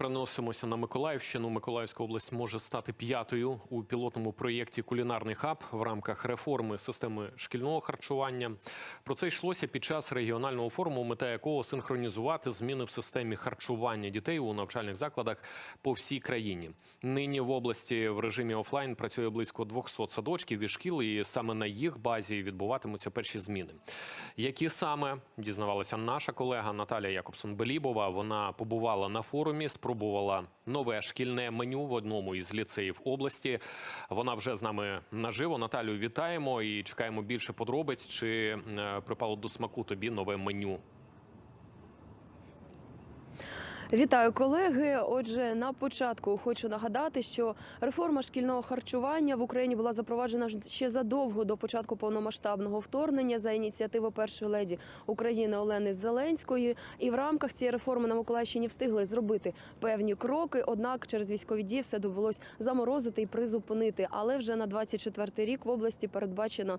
Переносимося на Миколаївщину. Миколаївська область може стати п'ятою у пілотному проєкті Кулінарний хаб в рамках реформи системи шкільного харчування. Про це йшлося під час регіонального форуму, мета якого синхронізувати зміни в системі харчування дітей у навчальних закладах по всій країні. Нині в області в режимі офлайн працює близько 200 садочків і шкіл, і саме на їх базі відбуватимуться перші зміни. Які саме дізнавалася наша колега Наталія Якобсон Белібова. Вона побувала на форумі, спробувала нове шкільне меню в одному із ліцеїв області. Вона вже з нами наживо. Наталю вітаємо і чекаємо більше подробиць. Чи е, припало до смаку тобі нове меню? Вітаю колеги. Отже, на початку хочу нагадати, що реформа шкільного харчування в Україні була запроваджена ще задовго до початку повномасштабного вторгнення за ініціативи першої леді України Олени Зеленської. І в рамках цієї реформи на Миколаївщині встигли зробити певні кроки. Однак через військові дії все довелось заморозити і призупинити. Але вже на 24-й рік в області передбачено.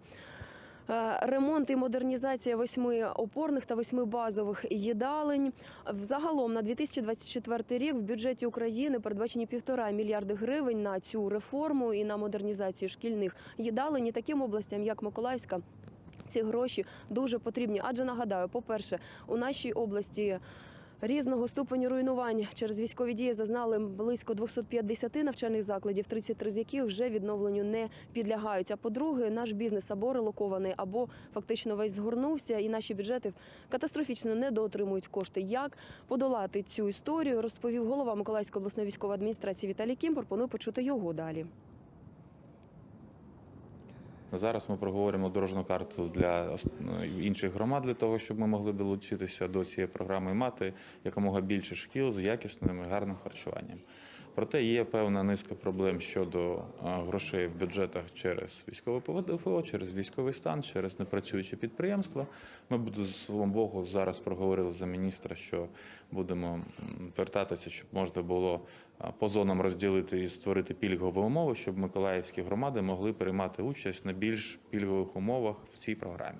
Е, Ремонт і модернізація восьми опорних та восьми базових їдалень. Взагалом на 2024 рік в бюджеті України передбачені півтора мільярди гривень на цю реформу і на модернізацію шкільних їдалень. І таким областям, як Миколаївська. Ці гроші дуже потрібні. Адже нагадаю, по-перше, у нашій області різного ступеню руйнувань через військові дії зазнали близько 250 навчальних закладів, 33 з яких вже відновленню не підлягають. А по-друге, наш бізнес або релокований, або фактично весь згорнувся, і наші бюджети катастрофічно недоотримують кошти. Як подолати цю історію, розповів голова Миколаївської обласної військової адміністрації Віталій Кім. Пропоную почути його далі. Зараз ми проговоримо дорожну карту для ну, інших громад для того, щоб ми могли долучитися до цієї програми і мати якомога більше шкіл з якісним і гарним харчуванням. Проте є певна низка проблем щодо грошей в бюджетах через військове ПВДФО, через військовий стан, через непрацюючі підприємства. Ми з свого Богу зараз проговорили за міністра, що будемо м, звертатися, щоб можна було по зонам розділити і створити пільгові умови, щоб миколаївські громади могли приймати участь на більш пільгових умовах в цій програмі.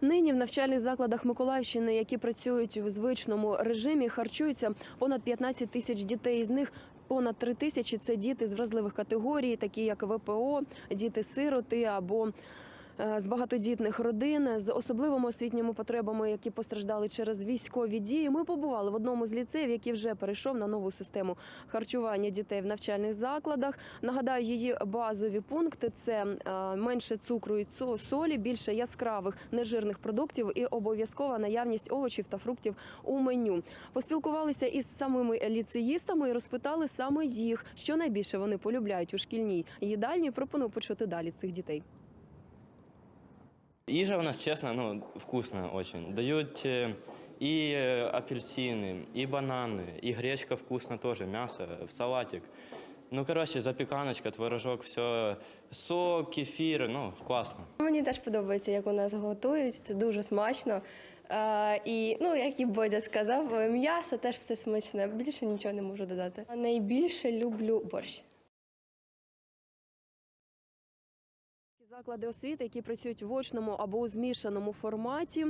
Нині в навчальних закладах Миколаївщини, які працюють в звичному режимі, харчуються понад 15 тисяч дітей. З них понад 3 тисячі це діти з вразливих категорій, такі як ВПО, діти-сироти або е, з багатодітних родин з особливими освітніми потребами, які постраждали через військові дії. Ми побували в одному з ліцеїв, який вже перейшов на нову систему харчування дітей в навчальних закладах. Нагадаю, її базові пункти це е, менше цукру і солі, більше яскравих нежирних продуктів і обов'язкова наявність овочів та фруктів у меню. Поспілкувалися із самими ліцеїстами і розпитали саме їх, що найбільше вони полюбляють у шкільній їдальні. Пропоную почути далі цих дітей. Їжа у нас, чесно, ну, вкусна очень. Дають е, і е, апельсини, і банани, і гречка вкусна теж, м'ясо, в салатик. Ну, коротше, запіканочка, творожок, все, сок, кефір, ну, класно. Мені теж подобається, як у нас готують. Це дуже смачно. Е, і ну, як і Бодя сказав, м'ясо теж все смачне. Більше нічого не можу додати. Найбільше люблю борщ. Заклади освіти, які працюють в очному або у змішаному форматі.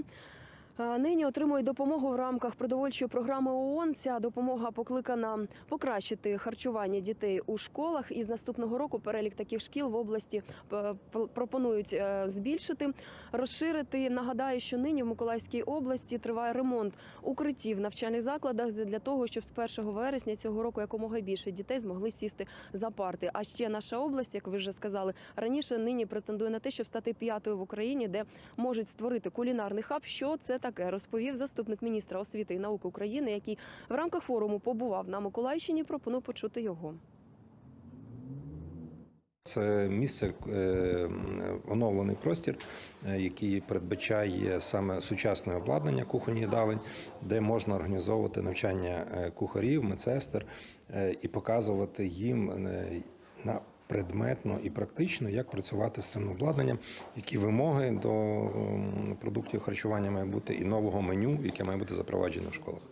Нині отримують допомогу в рамках продовольчої програми ООН. Ця допомога покликана покращити харчування дітей у школах. І з наступного року перелік таких шкіл в області е, пропонують е, збільшити, розширити. Нагадаю, що нині в Миколаївській області триває ремонт укриттів в навчальних закладах для того, щоб з 1 вересня цього року якомога більше дітей змогли сісти за парти. А ще наша область, як ви вже сказали, раніше нині претендує на те, щоб стати п'ятою в Україні, де можуть створити кулінарний хаб. Що це таке? Розповів заступник міністра освіти і науки України, який в рамках форуму побував на Миколаївщині. Пропоную почути його. Це місце е, оновлений простір, е, який передбачає саме сучасне обладнання кухонні їдалень, де можна організовувати навчання е, кухарів, медсестер і показувати їм на предметно і практично, як працювати з цим обладнанням, які вимоги до продуктів харчування має бути, і нового меню, яке має бути запроваджено в школах.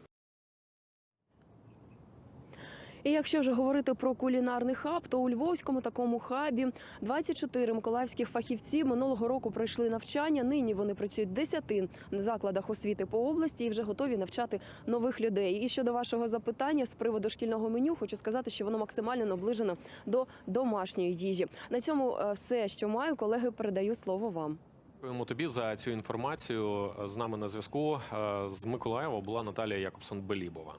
І якщо вже говорити про кулінарний хаб, то у львовському такому хабі 24 миколаївських фахівці минулого року пройшли навчання. Нині вони працюють в 10 закладах освіти по області і вже готові навчати нових людей. І щодо вашого запитання з приводу шкільного меню, хочу сказати, що воно максимально наближено до домашньої їжі. На цьому е, все, що маю, колеги, передаю слово вам. Дякуємо тобі за цю інформацію. З нами на зв'язку е, з Миколаєва була Наталія Якобсон Белібова.